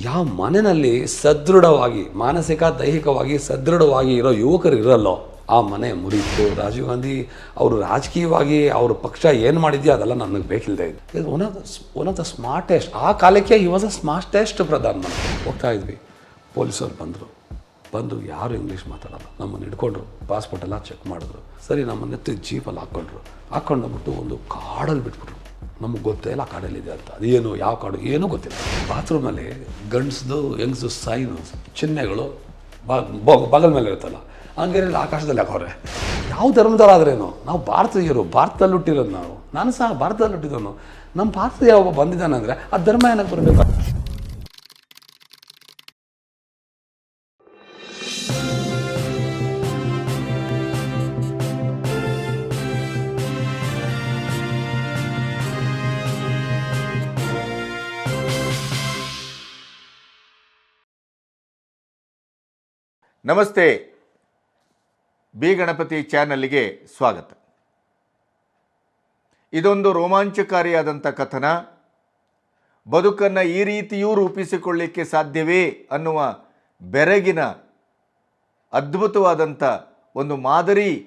ಯಾವ ಮನೆಯಲ್ಲಿ ಸದೃಢವಾಗಿ, ಮಾನಸಿಕ, ದೈಹಿಕವಾಗಿ ಸದೃಢವಾಗಿ ಇರೋ ಯುವಕರು ಇರಲ್ಲೋ, ಆ ಮನೆ ಮುರಿತು. ರಾಜೀವ್ ಗಾಂಧಿ ಅವರು ರಾಜಕೀಯವಾಗಿ ಅವ್ರ ಪಕ್ಷ ಏನು ಮಾಡಿದ್ಯೋ ಅದೆಲ್ಲ ನನಗೆ ಬೇಕಿಲ್ಲದೆ ಇದೆ. One of the one of the smartest ಆ ಕಾಲಕ್ಕೆ ಈ was a smartest Pradhan Mantri ಹೋಗ್ತಾ ಇದ್ವಿ. ಪೊಲೀಸರು ಬಂದರು. ಬಂದು ಯಾರು ಇಂಗ್ಲೀಷ್ ಮಾತಾಡಲ್ಲ. ನಮ್ಮನ್ನು ಹಿಡ್ಕೊಂಡ್ರು. ಪಾಸ್ಪೋರ್ಟ್ ಎಲ್ಲ ಚೆಕ್ ಮಾಡಿದ್ರು. ಸರಿ, ನಮ್ಮನ್ನ ಎತ್ತಿ ಜೀಪಲ್ಲಿ ಹಾಕ್ಕೊಂಡ್ರು. ಹಾಕ್ಕೊಂಡು ಬಿಟ್ಟು ಒಂದು ಕಾಡಲ್ಲಿ ಬಿಟ್ಬಿಟ್ರು. ನಮಗೆ ಗೊತ್ತೇ ಇಲ್ಲ ಆ ಕಾಡಲ್ಲಿದೆ ಅಂತ. ಏನು, ಯಾವ ಕಾಡು, ಏನೂ ಗೊತ್ತಿಲ್ಲ. ಬಾತ್ರೂಮಲ್ಲಿ ಗಂಡ್ಸ್ದು ಹೆಂಗ್ಸು ಸೈನು, ಚಿಹ್ನೆಗಳು ಬಗಲ್ ಮೇಲೆ ಇರುತ್ತಲ್ಲ, ಹಂಗೇನಿಲ್ಲ, ಆಕಾಶದಲ್ಲಿ ಹಾಕೋರೆ. ಯಾವ ಧರ್ಮದವರಾದ್ರೇನು ನಾವು ಭಾರತೀಯರು ಭಾರತದಲ್ಲಿ ಹುಟ್ಟಿರೋದು ನಾವು. ನಾನು ಸಹ ಭಾರತದಲ್ಲಿ ಹುಟ್ಟಿದವನು. ನಮ್ಮ ಭಾರತದ ಯಾವ ಬಂದಿದ್ದಾನೆ ಅಂದರೆ ಆ ಧರ್ಮ ಏನಕ್ಕೆ ಬರಬೇಕು? ನಮಸ್ತೆ. ಬಿ ಗಣಪತಿ ಚಾನಲ್ಗೆ ಸ್ವಾಗತ. ಇದೊಂದು ರೋಮಾಂಚಕಾರಿಯಾದಂಥ ಕಥನ. ಬದುಕನ್ನು ಈ ರೀತಿಯೂ ರೂಪಿಸಿಕೊಳ್ಳಿಕ್ಕೆ ಸಾಧ್ಯವೇ ಅನ್ನುವ ಬೆರಗಿನ ಅದ್ಭುತವಾದಂಥ ಒಂದು ಮಾದರಿ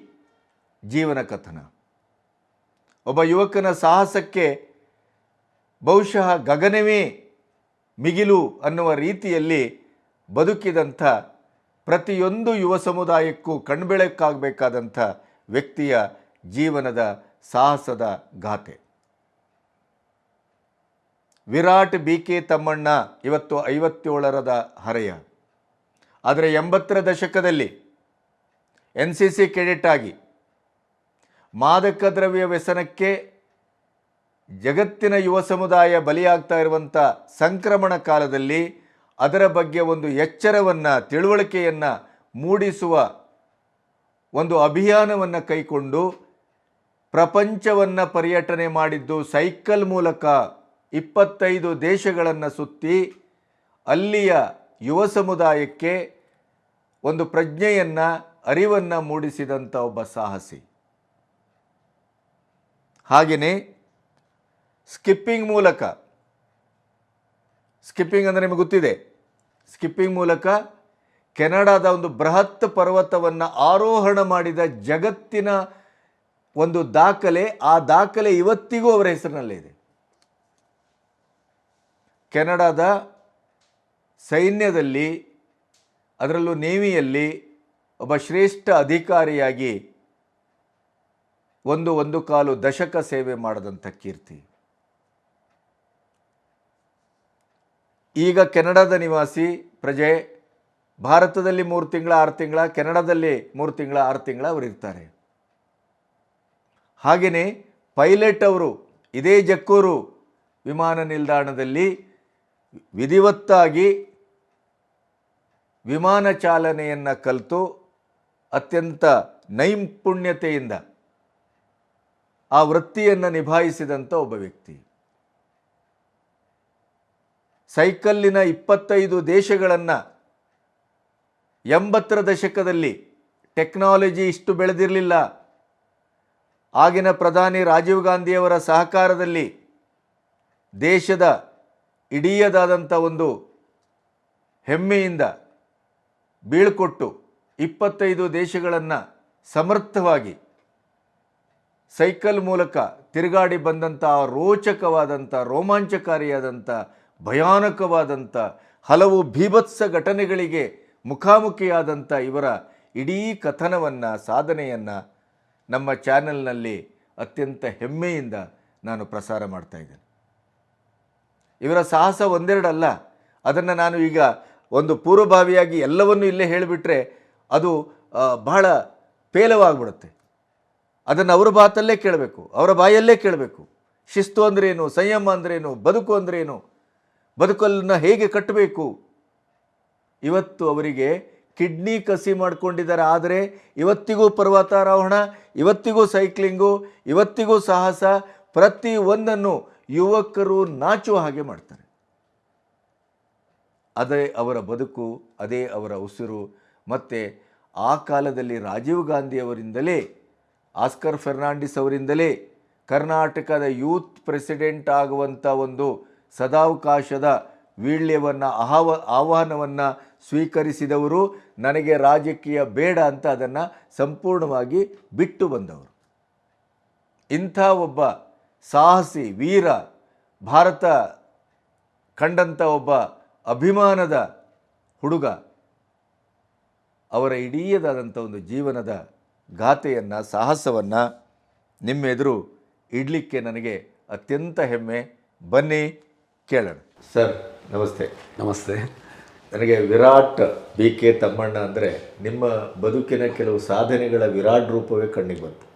ಜೀವನ ಕಥನ. ಒಬ್ಬ ಯುವಕನ ಸಾಹಸಕ್ಕೆ ಬಹುಶಃ ಗಗನವೇ ಮಿಗಿಲು ಅನ್ನುವ ರೀತಿಯಲ್ಲಿ ಬದುಕಿದಂಥ ಪ್ರತಿಯೊಂದು ಯುವ ಸಮುದಾಯಕ್ಕೂ ಕಣ್ಬೆಳಕಾಗಬೇಕಾದಂಥ ವ್ಯಕ್ತಿಯ ಜೀವನದ ಸಾಹಸದ ಗಾಥೆ. ವಿರಾಟ್ ಬಿ ಕೆ ತಮ್ಮಣ್ಣ ಇವತ್ತು ಐವತ್ತೇಳರದ ಹರೆಯ. ಆದರೆ ಎಂಬತ್ತರ ದಶಕದಲ್ಲಿ ಎನ್ ಸಿ ಸಿ ಕೆಡೆಟ್ ಆಗಿ ಮಾದಕ ದ್ರವ್ಯ ವ್ಯಸನಕ್ಕೆ ಜಗತ್ತಿನ ಯುವ ಸಮುದಾಯ ಬಲಿಯಾಗ್ತಾ ಇರುವಂಥ ಸಂಕ್ರಮಣ ಕಾಲದಲ್ಲಿ ಅದರ ಬಗ್ಗೆ ಒಂದು ಎಚ್ಚರವನ್ನು, ತಿಳುವಳಿಕೆಯನ್ನು ಮೂಡಿಸುವ ಒಂದು ಅಭಿಯಾನವನ್ನು ಕೈಕೊಂಡು ಪ್ರಪಂಚವನ್ನು ಪರ್ಯಟನೆ ಮಾಡಿದ್ದು ಸೈಕಲ್ ಮೂಲಕ ಇಪ್ಪತ್ತೈದು ದೇಶಗಳನ್ನು ಸುತ್ತಿ ಅಲ್ಲಿಯ ಯುವ ಸಮುದಾಯಕ್ಕೆ ಒಂದು ಪ್ರಜ್ಞೆಯನ್ನು, ಅರಿವನ್ನು ಮೂಡಿಸಿದಂಥ ಒಬ್ಬ ಸಾಹಸಿ. ಹಾಗೆಯೇ ಸ್ಕಿಪ್ಪಿಂಗ್ ಮೂಲಕ, ಸ್ಕಿಪ್ಪಿಂಗ್ ಅಂದರೆ ನಿಮಗೆ ಗೊತ್ತಿದೆ ಸ್ಕಿಪ್ಪಿಂಗ್ ಮೂಲಕ ಕೆನಡಾದ ಒಂದು ಬೃಹತ್ ಪರ್ವತವನ್ನು ಆರೋಹಣ ಮಾಡಿದ ಜಗತ್ತಿನ ಒಂದು ದಾಖಲೆ, ಆ ದಾಖಲೆ ಇವತ್ತಿಗೂ ಅವರ ಹೆಸರಿನಲ್ಲೇ ಇದೆ. ಕೆನಡಾದ ಸೈನ್ಯದಲ್ಲಿ, ಅದರಲ್ಲೂ ನೇವಿಯಲ್ಲಿ ಒಬ್ಬ ಶ್ರೇಷ್ಠ ಅಧಿಕಾರಿಯಾಗಿ ಒಂದು ಒಂದು ಕಾಲು ದಶಕ ಸೇವೆ ಮಾಡಿದಂಥ ಕೀರ್ತಿ. ಈಗ ಕೆನಡಾದ ನಿವಾಸಿ ಪ್ರಜೆ, ಭಾರತದಲ್ಲಿ ಮೂರು ತಿಂಗಳ ಆರು ತಿಂಗಳ, ಕೆನಡಾದಲ್ಲಿ ಮೂರು ತಿಂಗಳ ಆರು ತಿಂಗಳ ಅವರು ಇರ್ತಾರೆ. ಹಾಗೆಯೇ ಪೈಲಟ್ ಅವರು ಇದೇ ಜಕ್ಕೂರು ವಿಮಾನ ನಿಲ್ದಾಣದಲ್ಲಿ ವಿಧಿವತ್ತಾಗಿ ವಿಮಾನ ಚಾಲನೆಯನ್ನು ಕಲಿತು ಅತ್ಯಂತ ನೈಪುಣ್ಯತೆಯಿಂದ ಆ ವೃತ್ತಿಯನ್ನು ನಿಭಾಯಿಸಿದಂಥ ಒಬ್ಬ ವ್ಯಕ್ತಿ. ಸೈಕಲ್ಲಿನ ಇಪ್ಪತ್ತೈದು ದೇಶಗಳನ್ನು ಎಂಬತ್ತರ ದಶಕದಲ್ಲಿ ಟೆಕ್ನಾಲಜಿ ಇಷ್ಟು ಬೆಳೆದಿರಲಿಲ್ಲ. ಆಗಿನ ಪ್ರಧಾನಿ ರಾಜೀವ್ ಗಾಂಧಿಯವರ ಸಹಕಾರದಲ್ಲಿ ದೇಶದ ಇಡೀಯದಾದಂಥ ಒಂದು ಹೆಮ್ಮೆಯಿಂದ ಬೀಳ್ಕೊಟ್ಟು ಇಪ್ಪತ್ತೈದು ದೇಶಗಳನ್ನು ಸಮರ್ಥವಾಗಿ ಸೈಕಲ್ ಮೂಲಕ ತಿರುಗಾಡಿ ಬಂದಂಥ ರೋಚಕವಾದಂಥ ರೋಮಾಂಚಕಾರಿಯಾದಂಥ ಭಯಾನಕವಾದಂಥ ಹಲವು ಭೀಭತ್ಸ ಘಟನೆಗಳಿಗೆ ಮುಖಾಮುಖಿಯಾದಂಥ ಇವರ ಇಡೀ ಕಥನವನ್ನು, ಸಾಧನೆಯನ್ನು ನಮ್ಮ ಚಾನೆಲ್ನಲ್ಲಿ ಅತ್ಯಂತ ಹೆಮ್ಮೆಯಿಂದ ನಾನು ಪ್ರಸಾರ ಮಾಡ್ತಾ ಇದ್ದೇನೆ. ಇವರ ಸಾಹಸ ಒಂದೆರಡಲ್ಲ. ಅದನ್ನು ನಾನು ಈಗ ಒಂದು ಪೂರ್ವಭಾವಿಯಾಗಿ ಎಲ್ಲವನ್ನೂ ಇಲ್ಲೇ ಹೇಳಿಬಿಟ್ರೆ ಅದು ಬಹಳ ಪೇಲವಾಗ್ಬಿಡುತ್ತೆ. ಅದನ್ನು ಅವರ ಬಾತಲ್ಲೇ ಕೇಳಬೇಕು, ಅವರ ಬಾಯಲ್ಲೇ ಕೇಳಬೇಕು. ಶಿಸ್ತು ಅಂದ್ರೇನು, ಸಂಯಮ ಅಂದ್ರೇನು, ಬದುಕು ಅಂದ್ರೇನು ಬದುಕನ್ನು ಹೇಗೆ ಕಟ್ಟಬೇಕು? ಇವತ್ತು ಅವರಿಗೆ ಕಿಡ್ನಿ ಕಸಿ ಮಾಡಿಕೊಂಡಿದ್ದಾರೆ. ಆದರೆ ಇವತ್ತಿಗೂ ಪರ್ವತಾರೋಹಣ, ಇವತ್ತಿಗೂ ಸೈಕ್ಲಿಂಗು, ಇವತ್ತಿಗೂ ಸಾಹಸ, ಪ್ರತಿ ಒಂದನ್ನು ಯುವಕರು ನಾಚುವ ಹಾಗೆ ಮಾಡ್ತಾರೆ. ಅದೇ ಅವರ ಬದುಕು, ಅದೇ ಅವರ ಉಸಿರು. ಮತ್ತು ಆ ಕಾಲದಲ್ಲಿ ರಾಜೀವ್ ಗಾಂಧಿಯವರಿಂದಲೇ ಆಸ್ಕರ್ ಫೆರ್ನಾಂಡಿಸ್ ಅವರಿಂದಲೇ ಕರ್ನಾಟಕದ ಯೂತ್ ಪ್ರೆಸಿಡೆಂಟ್ ಆಗುವಂಥ ಒಂದು ಸದಾವಕಾಶದ ವೀಳ್ಯವನ್ನು ಆಹ್ವ ಆಹ್ವಾನವನ್ನು ಸ್ವೀಕರಿಸಿದವರು ನನಗೆ ರಾಜಕೀಯ ಬೇಡ ಅಂತ ಅದನ್ನು ಸಂಪೂರ್ಣವಾಗಿ ಬಿಟ್ಟು ಬಂದವರು. ಇಂಥ ಒಬ್ಬ ಸಾಹಸಿ, ವೀರ, ಭಾರತ ಕಂಡಂಥ ಒಬ್ಬ ಅಭಿಮಾನದ ಹುಡುಗ, ಅವರ ಇಡೀಯದಾದಂಥ ಒಂದು ಜೀವನದ ಗಾಥೆಯನ್ನು ಸಾಹಸವನ್ನು ನಿಮ್ಮೆದುರು ಇಡಲಿಕ್ಕೆ ನನಗೆ ಅತ್ಯಂತ ಹೆಮ್ಮೆ. ಬನ್ನಿ. ಕೇಳೋಣ. ಸರ್ ನಮಸ್ತೆ. ನಮಸ್ತೆ. ನನಗೆ ವಿರಾಟ್ ಬಿ ಕೆ ತಮ್ಮಣ್ಣ ಅಂದರೆ ನಿಮ್ಮ ಬದುಕಿನ ಕೆಲವು ಸಾಧನೆಗಳ ವಿರಾಟ್ ರೂಪವೇ ಕಣ್ಣಿಗೆ ಬಂತು.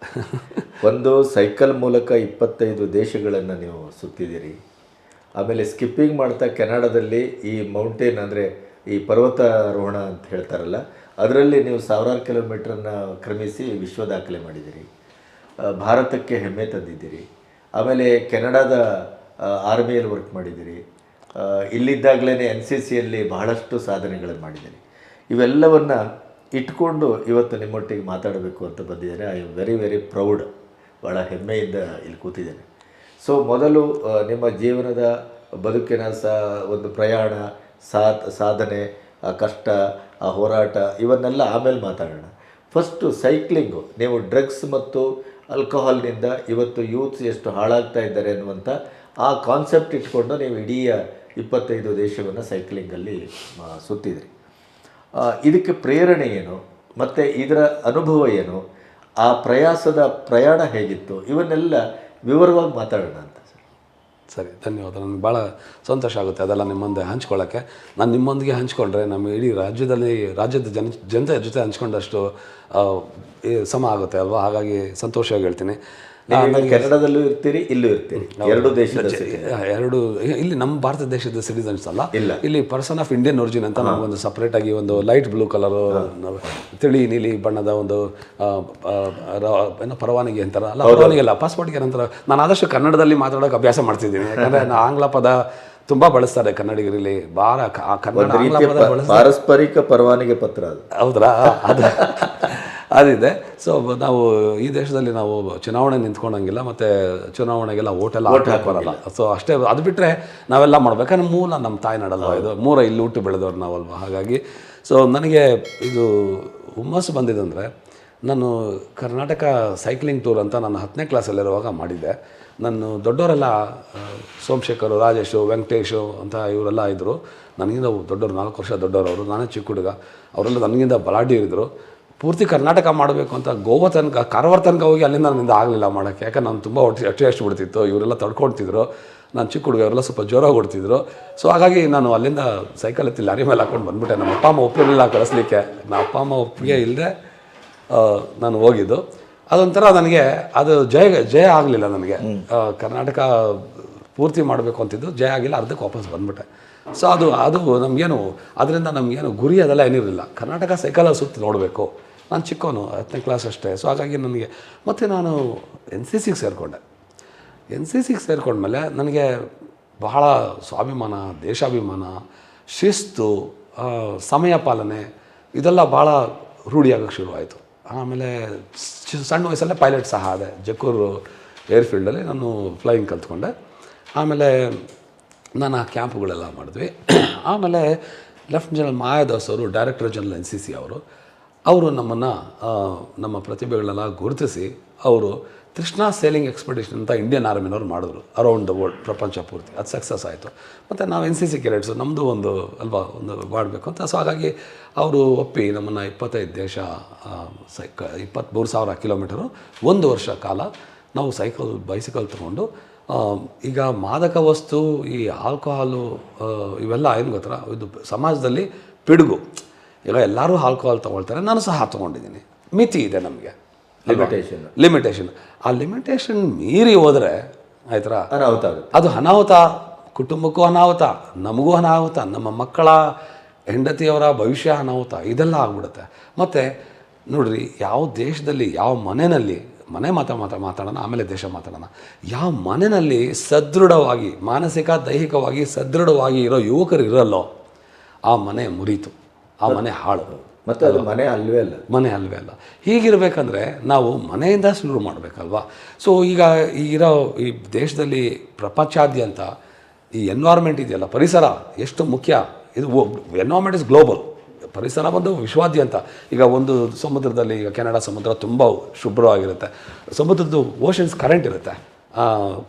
ಒಂದು ಸೈಕಲ್ ಮೂಲಕ ಇಪ್ಪತ್ತೈದು ದೇಶಗಳನ್ನು ನೀವು ಸುತ್ತಿದ್ದೀರಿ. ಆಮೇಲೆ ಸ್ಕಿಪ್ಪಿಂಗ್ ಮಾಡ್ತಾ ಕೆನಡಾದಲ್ಲಿ ಈ ಮೌಂಟೇನ್ ಅಂದರೆ ಈ ಪರ್ವತಾರೋಹಣ ಅಂತ ಹೇಳ್ತಾರಲ್ಲ ಅದರಲ್ಲಿ ನೀವು ಸಾವಿರಾರು ಕಿಲೋಮೀಟ್ರನ್ನು ಕ್ರಮಿಸಿ ವಿಶ್ವ ದಾಖಲೆ ಮಾಡಿದ್ದೀರಿ. ಭಾರತಕ್ಕೆ ಹೆಮ್ಮೆ ತಂದಿದ್ದೀರಿ. ಆಮೇಲೆ ಕೆನಡಾದ ಆರ್ಮಿಯಲ್ಲಿ ವರ್ಕ್ ಮಾಡಿದ್ದೀರಿ. ಇಲ್ಲಿದ್ದಾಗಲೇ ಎನ್ ಸಿ ಸಿಯಲ್ಲಿ ಬಹಳಷ್ಟು ಸಾಧನೆಗಳನ್ನು ಮಾಡಿದ್ದೀರಿ. ಇವೆಲ್ಲವನ್ನು ಇಟ್ಕೊಂಡು ಇವತ್ತು ನಿಮ್ಮೊಟ್ಟಿಗೆ ಮಾತಾಡಬೇಕು ಅಂತ ಬಂದಿದ್ದೇನೆ. I am very very proud ಭಾಳ ಹೆಮ್ಮೆಯಿಂದ ಇಲ್ಲಿ ಕೂತಿದ್ದೇನೆ. ಸೊ ಮೊದಲು ನಿಮ್ಮ ಜೀವನದ ಬದುಕಿನ ಸಾ, ಒಂದು ಪ್ರಯಾಣ, ಸಾತ್, ಸಾಧನೆ ಕಷ್ಟ, ಆ, ಹೋರಾಟ, ಇವನ್ನೆಲ್ಲ ಆಮೇಲೆ ಮಾತಾಡೋಣ. ಫಸ್ಟು ಸೈಕ್ಲಿಂಗು ನೀವು ಡ್ರಗ್ಸ್ ಮತ್ತು ಆಲ್ಕೋಹಾಲ್ನಿಂದ ಇವತ್ತು ಯೂತ್ಸ್ ಎಷ್ಟು ಹಾಳಾಗ್ತಾ ಇದ್ದಾರೆ ಅನ್ನುವಂಥ ಆ ಕಾನ್ಸೆಪ್ಟ್ ಇಟ್ಕೊಂಡು ನೀವು ಇಡೀ ಇಪ್ಪತ್ತೈದು ದೇಶವನ್ನು ಸೈಕ್ಲಿಂಗಲ್ಲಿ ಸುತ್ತಿದ್ರಿ. ಇದಕ್ಕೆ ಪ್ರೇರಣೆ ಏನು? ಮತ್ತು ಇದರ ಅನುಭವ ಏನು? ಆ ಪ್ರಯಾಸದ ಪ್ರಯಾಣ ಹೇಗಿತ್ತು? ಇವನ್ನೆಲ್ಲ ವಿವರವಾಗಿ ಮಾತಾಡೋಣ ಅಂತ. ಸರಿ, ಧನ್ಯವಾದ. ನನಗೆ ಭಾಳ ಸಂತೋಷ ಆಗುತ್ತೆ ಅದೆಲ್ಲ ನಿಮ್ಮೊಂದು ಮುಂದೆ ಹಂಚ್ಕೊಳ್ಳೋಕ್ಕೆ. ನಾನು ನಿಮ್ಮೊಂದಿಗೆ ಹಂಚ್ಕೊಂಡ್ರೆ ನಮ್ಮ ಇಡೀ ರಾಜ್ಯದಲ್ಲಿ, ರಾಜ್ಯದ ಜನ ಜನತೆ ಜೊತೆ ಹಂಚ್ಕೊಂಡಷ್ಟು ಸಮ ಆಗುತ್ತೆ ಅಲ್ವಾ? ಹಾಗಾಗಿ ಸಂತೋಷವಾಗಿ ಹೇಳ್ತೀನಿ. ಕೆನಡಾದಲ್ಲೂ ಇರ್ತೀರಿ ಇಲ್ಲೂ ಇರ್ತೀರಿ. ಎರಡು ದೇಶದ ಎರಡು ಇಲ್ಲಿ ನಮ್ಮ ಭಾರತ ದೇಶದ ಸಿಟಿಸನ್ಸ್ ಅಲ್ಲ. ಇಲ್ಲ. ಇಲ್ಲಿ ಪರ್ಸನ್ ಆಫ್ ಇಂಡಿಯನ್ ಒರಿಜಿನ್ ಅಂತ ನಮಗೊಂದು ಸಪ್ರೇಟ್ ಆಗಿ ಒಂದು ಲೈಟ್ ಬ್ಲೂ ಕಲರ್ ತಿಳಿ ನೀಲಿ ಬಣ್ಣದ ಒಂದು ಏನೋ ಪರವಾನಗಿ ಅಂತಾರ. ಅಲ್ಲ ಪರವಾನಗಿ ಅಲ್ಲ ಪಾಸ್ಪೋರ್ಟ್ಗೆ ನಂತರ ನಾನು ಆದಷ್ಟು ಕನ್ನಡದಲ್ಲಿ ಮಾತಾಡೋಕೆ ಅಭ್ಯಾಸ ಮಾಡ್ತಿದ್ದೀನಿ. ಯಾಕಂದ್ರೆ ನಾನು ಆಂಗ್ಲ ಪದ ತುಂಬಾ ಬಳಸ್ತಾರೆ ಕನ್ನಡಿಗರಲ್ಲಿ. ಬಾರ ಕನ್ನಡ ಪಾರಸ್ಪರಿಕ ಪರವಾನಗಿ ಪತ್ರ ಅದು. ಹೌದ್ರಾ? ಅದು ಅದಿದೆ. ಸೊ ನಾವು ಈ ದೇಶದಲ್ಲಿ ನಾವು ಚುನಾವಣೆ ನಿಂತ್ಕೊಂಡಂಗಿಲ್ಲ ಮತ್ತು ಚುನಾವಣೆಗೆಲ್ಲ ಓಟೆಲ್ಲ ಓಟ್ ಹಾಕೋರಲ್ಲ ಸೊ ಅಷ್ಟೇ ಅದು ಬಿಟ್ಟರೆ ನಾವೆಲ್ಲ ಮಾಡ್ಬೇಕಂದ್ರೆ ಮೂಲ ನಮ್ಮ ತಾಯ್ನಾಡಲ್ಲ ಇದು? ಮೂರ ಇಲ್ಲಿ ಹುಟ್ಟು ಬೆಳೆದವ್ರು ನಾವಲ್ವ? ಹಾಗಾಗಿ ಸೊ ನನಗೆ ಇದು ಹುಮ್ಮಸ್ಸು ಬಂದಿದಂದರೆ ನಾನು ಕರ್ನಾಟಕ ಸೈಕ್ಲಿಂಗ್ ಟೂರ್ ಅಂತ ನಾನು ಹತ್ತನೇ ಕ್ಲಾಸಲ್ಲಿರುವಾಗ ಮಾಡಿದ್ದೆ. ನಾನು ದೊಡ್ಡವರೆಲ್ಲ ಸೋಮಶೇಖರು ರಾಜೇಶು ವೆಂಕಟೇಶು ಅಂತ ಇವರೆಲ್ಲ ಇದ್ದರು ನನಗಿಂತ ದೊಡ್ಡವರು ನಾಲ್ಕು ವರ್ಷ ದೊಡ್ಡವರು ಅವರು. ನಾನೇ ಚಿಕ್ಕ ಹುಡುಗ. ಅವರೆಲ್ಲ ನನಗಿಂತ ಬಲಾಢ್ಯ ಇದ್ದರು ಪೂರ್ತಿ ಕರ್ನಾಟಕ ಮಾಡಬೇಕು ಅಂತ ಗೋವಾ ತನಕ ಕಾರವಾರ ತನಕ ಹೋಗಿ ಅಲ್ಲಿಂದ ನನ್ನಿಂದ ಆಗಲಿಲ್ಲ ಮಾಡೋಕ್ಕೆ. ಯಾಕಂದ್ರೆ ನಾನು ತುಂಬ ಹೊಟ್ಟೆ ಅಷ್ಟು ಅಷ್ಟು ಬಿಡ್ತಿತ್ತು ಇವರೆಲ್ಲ ತಡ್ಕೊಳ್ತಿದ್ರು. ನಾನು ಚಿಕ್ಕ ಹುಡುಗ ಅವರೆಲ್ಲ ಸ್ವಲ್ಪ ಜೋರಾಗಿ ಹೊಡ್ತಿದ್ರು. ಸೊ ಹಾಗಾಗಿ ನಾನು ಅಲ್ಲಿಂದ ಸೈಕಲ್ ಎತ್ತಿ ಲಾರಿ ಮೇಲೆ ಹಾಕೊಂಡು ಬಂದ್ಬಿಟ್ಟೆ. ನಮ್ಮ ಅಪ್ಪ ಅಮ್ಮ ಒಪ್ಪಿರಲಿಲ್ಲ ಕಳಿಸ್ಲಿಕ್ಕೆ. ನಮ್ಮ ಅಪ್ಪ ಅಮ್ಮ ಒಪ್ಪಿಗೆ ಇಲ್ಲದೆ ನಾನು ಹೋಗಿದ್ದು. ಅದೊಂಥರ ನನಗೆ ಅದು ಜಯ ಜಯ ಆಗಲಿಲ್ಲ ನನಗೆ. ಕರ್ನಾಟಕ ಪೂರ್ತಿ ಮಾಡಬೇಕು ಅಂತಿದ್ದು ಜಯ ಆಗಿಲ್ಲ ಅರ್ಧಕ್ಕೆ ವಾಪಸ್ ಬಂದ್ಬಿಟ್ಟೆ. ಸೊ ಅದು ಅದು ನಮಗೇನು ಅದರಿಂದ ನಮಗೇನು ಗುರಿ ಅದೆಲ್ಲ ಏನಿರಲಿಲ್ಲ. ಕರ್ನಾಟಕ ಸೈಕಲ್ ಸುತ್ತಿ ನೋಡಬೇಕು. ನಾನು ಚಿಕ್ಕವನು ಹತ್ತನೇ ಕ್ಲಾಸ್ ಅಷ್ಟೇ. ಸೊ ಹಾಗಾಗಿ ನನಗೆ, ಮತ್ತು ನಾನು ಎನ್ ಸಿ ಸಿಗೆ ಸೇರಿಕೊಂಡೆ. ಎನ್ ಸಿ ಸಿಗೆ ಸೇರಿಕೊಂಡ್ಮೇಲೆ ನನಗೆ ಬಹಳ ಸ್ವಾಭಿಮಾನ, ದೇಶಾಭಿಮಾನ, ಶಿಸ್ತು ಸಮಯ ಪಾಲನೆ, ಇದೆಲ್ಲ ಭಾಳ ರೂಢಿಯಾಗಕ್ಕೆ ಶುರುವಾಯಿತು. ಆಮೇಲೆ ಸಣ್ಣ ವಯಸ್ಸಲ್ಲೇ ಪೈಲಟ್ ಸಹ ಆದೆ. ಜಕ್ಕೂರು ಏರ್ಫೀಲ್ಡಲ್ಲಿ ನಾನು ಫ್ಲೈಯಿಂಗ್ ಕಲ್ತ್ಕೊಂಡೆ. ಆಮೇಲೆ ನಾನು ಆ ಕ್ಯಾಂಪ್ಗಳೆಲ್ಲ ಮಾಡಿದ್ವಿ. ಆಮೇಲೆ ಲೆಫ್ಟ್ ಜನರಲ್ ಮಾಯಾದಾಸ್ ಅವರು director general N C C ಅವರು ಅವರು ನಮ್ಮನ್ನು ನಮ್ಮ ಪ್ರತಿಭೆಗಳನ್ನೆಲ್ಲ ಗುರುತಿಸಿ ಅವರು ಕೃಷ್ಣಾ ಸೇಲಿಂಗ್ ಎಕ್ಸ್ಪೆಡಿಷನ್ ಅಂತ ಇಂಡಿಯನ್ ಆರ್ಮಿನವ್ರು ಮಾಡಿದ್ರು ಅರೌಂಡ್ ದ ವರ್ಲ್ಡ್ ಪ್ರಪಂಚ ಪೂರ್ತಿ. ಅದು ಸಕ್ಸಸ್ ಆಯಿತು. ಮತ್ತು ನಾವು ಎನ್ ಸಿ ಸಿ ಕೆರೆಟ್ಸು ನಮ್ಮದು ಒಂದು ಅಲ್ವಾ, ಒಂದು ಮಾಡಬೇಕು ಅಂತ. ಸೊ ಹಾಗಾಗಿ ಅವರು ಒಪ್ಪಿ ನಮ್ಮನ್ನು ಇಪ್ಪತ್ತೈದು ದೇಶ ಸೈಕ ಇಪ್ಪತ್ತ್ಮೂರು ಸಾವಿರ ಕಿಲೋಮೀಟರು, ಒಂದು ವರ್ಷ ಕಾಲ ನಾವು ಸೈಕಲ್, ಬೈಸಿಕಲ್ ತೊಗೊಂಡು ಈಗ ಮಾದಕ ವಸ್ತು, ಈ ಆಲ್ಕೋಹಾಲು ಇವೆಲ್ಲ ಏನು ಗೊತ್ತಾ ಇದು ಸಮಾಜದಲ್ಲಿ ಪಿಡುಗು. ಈಗ ಎಲ್ಲರೂ ಆಲ್ಕೋಹಾಲ್ ತೊಗೊಳ್ತಾರೆ ನಾನು ಸಹ ತೊಗೊಂಡಿದ್ದೀನಿ. ಮಿತಿ ಇದೆ ನಮಗೆ. ಲಿಮಿಟೇಷನ್ ಲಿಮಿಟೇಷನ್ ಆ ಲಿಮಿಟೇಷನ್ ಮೀರಿ ಹೋದರೆ ಆಯ್ತಾ ಅನಾಹುತ ಅದು ಅನಾಹುತ. ಕುಟುಂಬಕ್ಕೂ ಅನಾಹುತ ನಮಗೂ ಅನಾಹುತ ನಮ್ಮ ಮಕ್ಕಳ ಹೆಂಡತಿಯವರ ಭವಿಷ್ಯ ಅನಾಹುತ ಇದೆಲ್ಲ ಆಗ್ಬಿಡುತ್ತೆ. ಮತ್ತು ನೋಡ್ರಿ ಯಾವ ದೇಶದಲ್ಲಿ ಯಾವ ಮನೆಯಲ್ಲಿ ಮನೆ ಮಾತ್ರ ಮಾತಾ ಮಾತಾಡೋಣ ಆಮೇಲೆ ದೇಶ ಮಾತಾಡೋಣ. ಯಾವ ಮನೆಯಲ್ಲಿ ಸದೃಢವಾಗಿ ಮಾನಸಿಕ ದೈಹಿಕವಾಗಿ ಸದೃಢವಾಗಿ ಇರೋ ಯುವಕರು ಇರಲ್ಲೋ ಆ ಮನೆ ಮುರೀತು. ಆ ಮನೆ ಹಾಳು. ಮತ್ತೆ ಅದು ಮನೆ ಅಲ್ವೇ ಅಲ್ಲ. ಮನೆ ಅಲ್ವೇ ಅಲ್ಲ. ಹೀಗಿರಬೇಕಂದ್ರೆ ನಾವು ಮನೆಯಿಂದ ಶುರು ಮಾಡಬೇಕಲ್ವಾ? ಸೊ ಈಗ ಈಗಿರೋ ಈ ದೇಶದಲ್ಲಿ ಪ್ರಪಂಚಾದ್ಯಂತ ಈ ಎನ್ವೈರ್ಮೆಂಟ್ ಇದೆಯಲ್ಲ ಪರಿಸರ ಎಷ್ಟು ಮುಖ್ಯ? ಇದು ಎನ್ವೈರ್ಮೆಂಟ್ ಇಸ್ ಗ್ಲೋಬಲ್ ಪರಿಸರ ಬಂದು ವಿಶ್ವಾದ್ಯಂತ. ಈಗ ಒಂದು ಸಮುದ್ರದಲ್ಲಿ ಈಗ ಕೆನಡಾ ಸಮುದ್ರ ತುಂಬ ಶುಭ್ರವಾಗಿರುತ್ತೆ. ಸಮುದ್ರದ್ದು ಓಷನ್ಸ್ ಕರೆಂಟ್ ಇರುತ್ತೆ.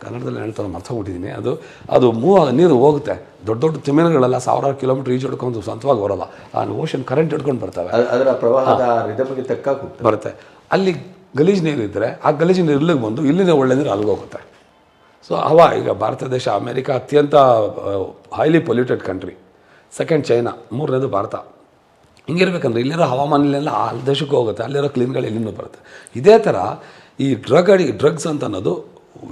ಕನ್ನಡದಲ್ಲಿ ಹೇಳ್ತಾರೆ ಮರ್ತೋಗ್ಬಿಟ್ಟಿದ್ದೀನಿ. ಅದು ಅದು ಮೂವ್ ನೀರು ಹೋಗುತ್ತೆ. ದೊಡ್ಡ ದೊಡ್ಡ ತಿಮಿರಗಳೆಲ್ಲ ಸಾವಿರಾರು ಕಿಲೋಮೀಟರ್ ಈಜು ಹಿಡ್ಕೊಂಡು ಸ್ವಂತವಾಗಿ ಬರೋಲ್ಲ. ಆ ಓಷನ್ ಕರೆಂಟ್ ಹಿಡ್ಕೊಂಡು ಬರ್ತವೆ. ಅದರ ಪ್ರವಾಹದ ರಿದಮ್ಗೆ ತಕ್ಕ ಬರುತ್ತೆ. ಅಲ್ಲಿ ಗಲೀಜು ನೀರು ಇದ್ದರೆ ಆ ಗಲೀಜು ನೀರು ಇಲ್ಲಿಗೆ ಬಂದು ಇಲ್ಲಿನ ಒಳ್ಳೆ ನೀರು ಅಲ್ಲಿಗೆ ಹೋಗುತ್ತೆ. ಸೊ ಅವ ಈಗ ಭಾರತ ದೇಶ ಅಮೇರಿಕಾ ಅತ್ಯಂತ highly polluted country second China ಮೂರನೇದು ಭಾರತ. ಹಿಂಗಿರ್ಬೇಕಂದ್ರೆ ಇಲ್ಲಿರೋ ಹವಾಮಾನಲೆಲ್ಲ ಆ ದೇಶಕ್ಕೆ ಹೋಗುತ್ತೆ. ಅಲ್ಲಿರೋ ಕ್ಲೀನ್ಗಳು ಇಲ್ಲಿಂದ ಬರುತ್ತೆ. ಇದೇ ಥರ ಈ ಡ್ರಗ್ ಅಡಿ ಡ್ರಗ್ಸ್ ಅಂತ ಅನ್ನೋದು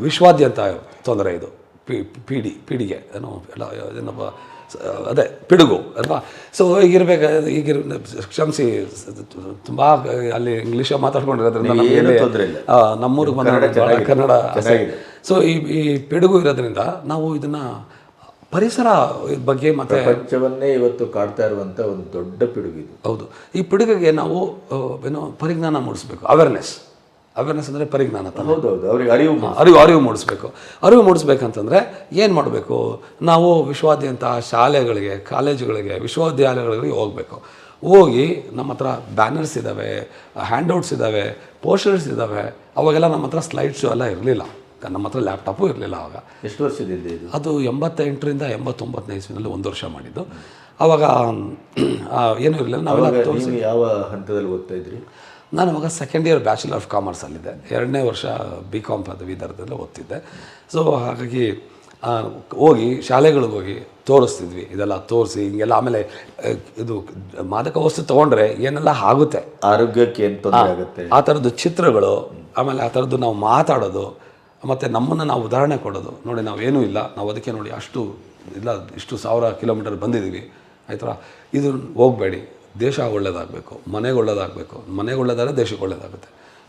ವಿಶ್ವಾದ್ಯಂತ ತೊಂದರೆ ಇದು. ಪಿ ಪಿಡಿ ಪಿಡಿಗೆ ಏನೋ ಎಲ್ಲ ಏನಪ್ಪ ಅದೇ ಪಿಡುಗು ಅಲ್ವಾ? ಸೊ ಈಗಿರ್ಬೇಕು ಈಗಿರ್ ಕ್ಷಮಿಸಿ ತುಂಬ ಅಲ್ಲಿ ಇಂಗ್ಲೀಷ ಮಾತಾಡ್ಕೊಂಡಿರೋದ್ರಿಂದ ನಮ್ಮೂರಿಗೆ ಬಂದ ಕನ್ನಡ. ಸೊ ಈ ಈ ಪಿಡುಗು ಇರೋದ್ರಿಂದ ನಾವು ಇದನ್ನ ಪರಿಸರ ಬಗ್ಗೆ ಮತ್ತೆ ಪ್ರಪಂಚವನ್ನೇ ಇವತ್ತು ಕಾಡ್ತಾ ಇರುವಂತ ಒಂದು ದೊಡ್ಡ ಪಿಡುಗಿದು. ಹೌದು. ಈ ಪಿಡುಗಿಗೆ ನಾವು ಏನೋ ಪರಿಜ್ಞಾನ ಮೂಡಿಸ್ಬೇಕು ಅವೇರ್ನೆಸ್ ಅವೇರ್ನೆಸ್ ಅಂದರೆ ಪರಿಜ್ಞಾನ ಹೌದು ಹೌದೌದು ಅವ್ರಿಗೆ ಅರಿವು ಅರಿವು ಅರಿವು ಮೂಡಿಸ್ಬೇಕು. ಅರಿವು ಮೂಡಿಸ್ಬೇಕಂತಂದರೆ ಏನು ಮಾಡಬೇಕು? ನಾವು ವಿಶ್ವಾದ್ಯಂತ ಶಾಲೆಗಳಿಗೆ ಕಾಲೇಜುಗಳಿಗೆ ವಿಶ್ವವಿದ್ಯಾಲಯಗಳಿಗೆ ಹೋಗಬೇಕು. ಹೋಗಿ ನಮ್ಮ ಹತ್ರ ಬ್ಯಾನರ್ಸ್ ಇದ್ದಾವೆ ಹ್ಯಾಂಡ್ಔಟ್ಸ್ ಇದ್ದಾವೆ ಪೋಸ್ಟರ್ಸ್ ಇದ್ದಾವೆ ಅವಾಗೆಲ್ಲ ನಮ್ಮ ಹತ್ರ ಸ್ಲೈಡ್ ಶೋ ಎಲ್ಲ ಇರಲಿಲ್ಲ. ನಮ್ಮ ಹತ್ರ ಲ್ಯಾಪ್ಟಾಪು ಇರಲಿಲ್ಲ ಆವಾಗ ಎಷ್ಟು ವರ್ಷದಿಂದ ಇದು? ಅದು ಎಂಬತ್ತೆಂಟರಿಂದ ಎಂಬತ್ತೊಂಬತ್ತನೇ ಇಸ್ವಿನಲ್ಲಿ ಒಂದು ವರ್ಷ ಮಾಡಿದ್ದು. ಅವಾಗ ಏನೂ ಇರಲಿಲ್ಲ. ನಾವೆಲ್ಲ ಅವಾಗ ನೀವು ಯಾವ ಹಂತದಲ್ಲಿ ಓದ್ತಾ ಇದ್ರಿ? ನಾನು ಅವಾಗ ಸೆಕೆಂಡ್ ಇಯರ್ ಬ್ಯಾಚುಲರ್ ಆಫ್ ಕಾಮರ್ಸಲ್ಲಿದ್ದೆ ಎರಡನೇ ವರ್ಷ ಬಿ ಕಾಮ್ ಪದವೀಧರದಲ್ಲಿ ಓದ್ತಿದ್ದೆ. ಸೊ ಹಾಗಾಗಿ ಹೋಗಿ ಶಾಲೆಗಳಿಗೆ ಹೋಗಿ ತೋರಿಸ್ತಿದ್ವಿ. ಇದೆಲ್ಲ ತೋರಿಸಿ ಹಿಂಗೆಲ್ಲ ಆಮೇಲೆ ಇದು ಮಾದಕ ವಸ್ತು ತೊಗೊಂಡ್ರೆ ಏನೆಲ್ಲ ಆಗುತ್ತೆ? ಆರೋಗ್ಯಕ್ಕೆ ಏನು ತೊಂದರೆ ಆಗುತ್ತೆ? ಆ ಥರದ್ದು ಚಿತ್ರಗಳು ಆಮೇಲೆ ಆ ಥರದ್ದು ನಾವು ಮಾತಾಡೋದು ಮತ್ತು ನಮ್ಮನ್ನು ನಾವು ಉದಾಹರಣೆ ಕೊಡೋದು. ನೋಡಿ ನಾವೇನೂ ಇಲ್ಲ. ನಾವು ಅದಕ್ಕೆ ನೋಡಿ ಅಷ್ಟು ಇಲ್ಲ ಇಷ್ಟು ಸಾವಿರ ಕಿಲೋಮೀಟರ್ ಬಂದಿದ್ದೀವಿ. ಆಯ್ತಾ? ಇದು ಹೋಗಬೇಡಿ. ದೇಶ ಒಳ್ಳೆಯದಾಗಬೇಕು ಮನೆಗೆ ಒಳ್ಳೇದಾಗಬೇಕು ಮನೆಗೆ ಒಳ್ಳೇದಾದ್ರೆ ದೇಶಕ್ಕೆ ಒಳ್ಳೇದಾಗುತ್ತೆ.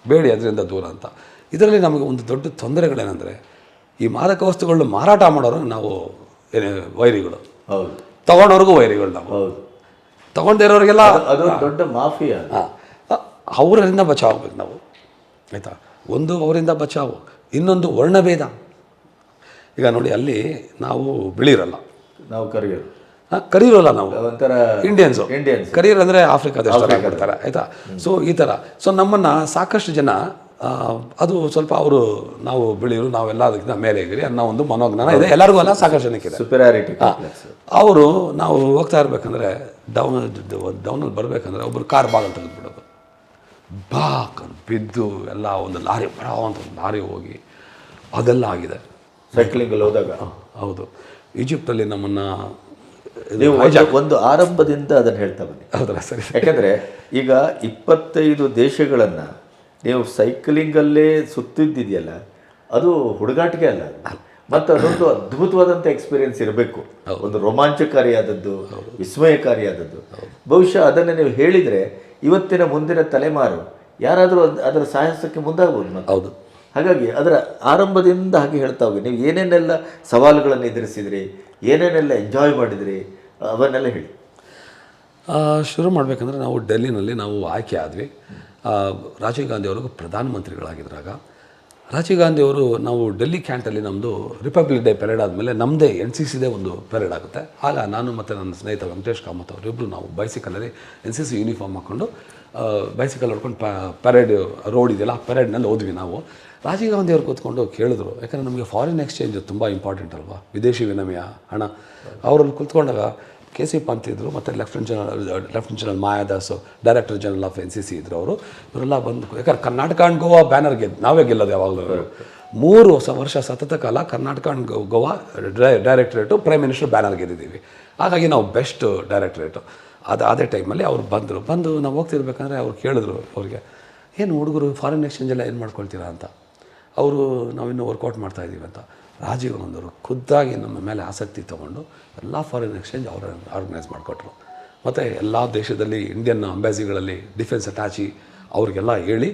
ಬೇಡಿ ಅದರಿಂದ ದೂರ ಅಂತ. ಇದರಲ್ಲಿ ನಮಗೆ ಒಂದು ದೊಡ್ಡ ತೊಂದರೆಗಳೇನೆಂದರೆ ಈ ಮಾದಕ ವಸ್ತುಗಳನ್ನ ಮಾರಾಟ ಮಾಡೋರು ನಾವು ಏನೇ ವೈರಿಗಳು. ಹೌದು. ತಗೊಂಡವ್ರಿಗೂ ವೈರಿಗಳು ನಾವು. ಹೌದು. ತಗೊಂಡಿರೋರಿಗೆಲ್ಲ ಅದು ದೊಡ್ಡ ಮಾಫಿಯಾ ಹಾಂ. ಅವರಿಂದ ಬಚಾವ್ ಆಗ್ಬೇಕು ನಾವು. ಆಯಿತಾ? ಒಂದು ಅವರಿಂದ ಬಚಾವು ಇನ್ನೊಂದು ವರ್ಣಭೇದ. ಈಗ ನೋಡಿ ಅಲ್ಲಿ ನಾವು ಬಿಳಿರಲ್ಲ. ನಾವು ಕರೆಯೋದು. ಹಾಂ ಕರೀರೋಲ್ಲ ನಾವು. ಒಂಥರ ಇಂಡಿಯನ್ಸು ಇಂಡಿಯನ್ಸ್ ಕರೀರ್ ಅಂದರೆ ಆಫ್ರಿಕಾ ದೇಶದಲ್ಲಿ ಬರ್ತಾರೆ ಆಯಿತಾ? ಸೊ ಈ ಥರ. ಸೊ ನಮ್ಮನ್ನು ಸಾಕಷ್ಟು ಜನ ಅದು ಸ್ವಲ್ಪ ಅವರು ನಾವು ಬೆಳೆಯೋರು ನಾವೆಲ್ಲ ಅದಕ್ಕಿಂತ ಮೇಲೆ ಇದ್ದೀರಿ ಅನ್ನೋ ಒಂದು ಮನೋಜ್ಞಾನ ಇದೆ. ಎಲ್ಲರಿಗೂ ಅಲ್ಲ ಸಾಕಷ್ಟು ಜನಕ್ಕೆ ಸುಪೆರಾರಿಟಿ ಅವರು ನಾವು ಹೋಗ್ತಾ ಇರಬೇಕಂದ್ರೆ ಡೌನ್ ಡೌನಲ್ಲಿ ಬರಬೇಕಂದ್ರೆ ಒಬ್ಬರು ಕಾರ್ ಬಾಗಲ್ ತೆಗೆದುಬಿಡೋದು. ಬಾಕ್ ಬಿದ್ದು ಎಲ್ಲ ಒಂದು ಲಾರಿ ಬಡ ಅಂತ ಒಂದು ಲಾರಿ ಹೋಗಿ ಅದೆಲ್ಲ ಆಗಿದೆ. ಸೈಕ್ಲಿಂಗಲ್ಲಿ ಹೋದಾಗ? ಹೌದು. ಈಜಿಪ್ಟಲ್ಲಿ ನಮ್ಮನ್ನು ನೀವು ಒಂದು- ಆರಂಭದಿಂದ ಅದನ್ನು ಹೇಳ್ತಾ ಬನ್ನಿ. ಹೌದಲ್ಲ ಸರಿ ಯಾಕಂದ್ರೆ ಈಗ ಇಪ್ಪತ್ತೈದು ದೇಶಗಳನ್ನ ನೀವು ಸೈಕ್ಲಿಂಗಲ್ಲೇ ಸುತ್ತಿದ್ದಿದೆಯಲ್ಲ ಅದು ಹುಡುಗಾಟಿಕೆ ಅಲ್ಲ. ಮತ್ತು ಅದೊಂದು ಅದ್ಭುತವಾದಂಥ ಎಕ್ಸ್ಪೀರಿಯೆನ್ಸ್ ಇರಬೇಕು. ಒಂದು ರೋಮಾಂಚಕಾರಿಯಾದದ್ದು ವಿಸ್ಮಯಕಾರಿಯಾದದ್ದು. ಬಹುಶಃ ಅದನ್ನು ನೀವು ಹೇಳಿದರೆ ಇವತ್ತಿನ ಮುಂದಿನ ತಲೆಮಾರು ಯಾರಾದರೂ ಅದರ ಸಾಹಸಕ್ಕೆ ಮುಂದಾಗಬಹುದು ಹೌದು. ಹಾಗಾಗಿ ಅದರ ಆರಂಭದಿಂದ ಹಾಗೆ ಹೇಳ್ತಾ ಹೋಗಿ, ನೀವು ಏನೇನೆಲ್ಲ ಸವಾಲುಗಳನ್ನು ಎದುರಿಸಿದ್ರಿ, ಏನೇನೆಲ್ಲ ಎಂಜಾಯ್ ಮಾಡಿದ್ರಿ, ಅವನ್ನೆಲ್ಲ ಹೇಳಿ. ಶುರು ಮಾಡಬೇಕಂದ್ರೆ ನಾವು ಡೆಲ್ಲಿನಲ್ಲಿ ನಾವು ಆಯ್ಕೆ ಆದ್ವಿ. ರಾಜೀವ್ ಗಾಂಧಿ ಅವರು ಪ್ರಧಾನಮಂತ್ರಿಗಳಾಗಿದ್ದಾಗ ರಾಜೀವ್ ಗಾಂಧಿ ಅವರು ನಾವು ಡೆಲ್ಲಿ ಕ್ಯಾಂಟಲ್ಲಿ ನಮ್ಮದು ರಿಪಬ್ಲಿಕ್ ಡೇ ಪೆರೇಡ್ ಆದಮೇಲೆ ನಮ್ಮದೇ ಎನ್ ಸಿ ಸಿದೇ ಒಂದು ಪೆರೇಡ್ ಆಗುತ್ತೆ. ಆಗ ನಾನು ಮತ್ತು ನನ್ನ ಸ್ನೇಹಿತ ವೆಂಕಟೇಶ್ ಕಾಮತ್ ಅವರಿಬ್ಬರು ನಾವು ಬೈಸಿಕಲಲ್ಲಿ ಎನ್ ಸಿ ಸಿ ಯೂನಿಫಾರ್ಮ್ ಹಾಕ್ಕೊಂಡು ಬೈಸಿಕಲ್ ಹೊಡ್ಕೊಂಡು ಪೆರೇಡ್ ರೋಡ್ ಇದೆಯಲ್ಲ, ಆ ಪೆರೇಡ್ನಲ್ಲಿ ಹೋದ್ವಿ ನಾವು. ರಾಜೀವ್ ಗಾಂಧಿ ಅವ್ರು ಕೂತ್ಕೊಂಡು ಕೇಳಿದ್ರು, ಯಾಕಂದರೆ ನಮಗೆ ಫಾರಿನ್ ಎಕ್ಸ್ಚೇಂಜ್ ತುಂಬ ಇಂಪಾರ್ಟೆಂಟ್ ಅಲ್ವಾ? ವಿದೇಶಿ ವಿನಿಮಯ, ಹಣ. ಅವರಲ್ಲಿ ಕೂತ್ಕೊಂಡಾಗ ಕೆ ಸಿ ಪಂತ್ ಇದ್ದರು ಮತ್ತು lieutenant general lieutenant general Mayadas director general of N C C ಇದ್ದರು ಅವರು. ಇವರೆಲ್ಲ ಬಂದು, ಯಾಕಂದ್ರೆ ಕರ್ನಾಟಕ ಆ್ಯಂಡ್ ಗೋವಾ ಬ್ಯಾನರ್ ಗೆದ್ದು ನಾವೇ ಗೆಲ್ಲೋದು ಯಾವಾಗಲೂ ಮೂರು ಹೊಸ ವರ್ಷ ಸತತ ಕಾಲ Karnataka and Goa directorate prime minister banner ಗೆದ್ದಿದ್ದೀವಿ. ಹಾಗಾಗಿ ನಾವು ಬೆಸ್ಟ್ ಡೈರೆಕ್ಟ್ರೇಟು ಅದು ಅದೇ ಟೈಮಲ್ಲಿ ಅವ್ರು ಬಂದರು. ಬಂದು ನಾವು ಹೋಗ್ತಿರ್ಬೇಕಂದ್ರೆ ಅವ್ರು ಕೇಳಿದ್ರು ಅವ್ರಿಗೆ, ಏನು ಹುಡುಗರು ಫಾರಿನ್ ಎಕ್ಸ್ಚೇಂಜ್ ಎಲ್ಲ ಏನು ಮಾಡ್ಕೊಳ್ತೀರಾ ಅಂತ? ಅವರು ನಾವಿನ್ನು ವರ್ಕೌಟ್ ಮಾಡ್ತಾ ಇದ್ದೀವಿ ಅಂತ. ರಾಜೀವ್ ಗಾಂಧಿಯವರು ಖುದ್ದಾಗಿ ನಮ್ಮ ಮೇಲೆ ಆಸಕ್ತಿ ತೊಗೊಂಡು ಎಲ್ಲ ಫಾರಿನ್ ಎಕ್ಸ್ಚೇಂಜ್ ಅವರು ಆರ್ಗನೈಸ್ ಮಾಡಿಕೊಟ್ರು. ಮತ್ತು ಎಲ್ಲ ದೇಶದಲ್ಲಿ ಇಂಡಿಯನ್ ಅಂಬಾಸಿಗಳಲ್ಲಿ ಡಿಫೆನ್ಸ್ ಅಟ್ಯಾಚಿ ಅವ್ರಿಗೆಲ್ಲ ಹೇಳಿ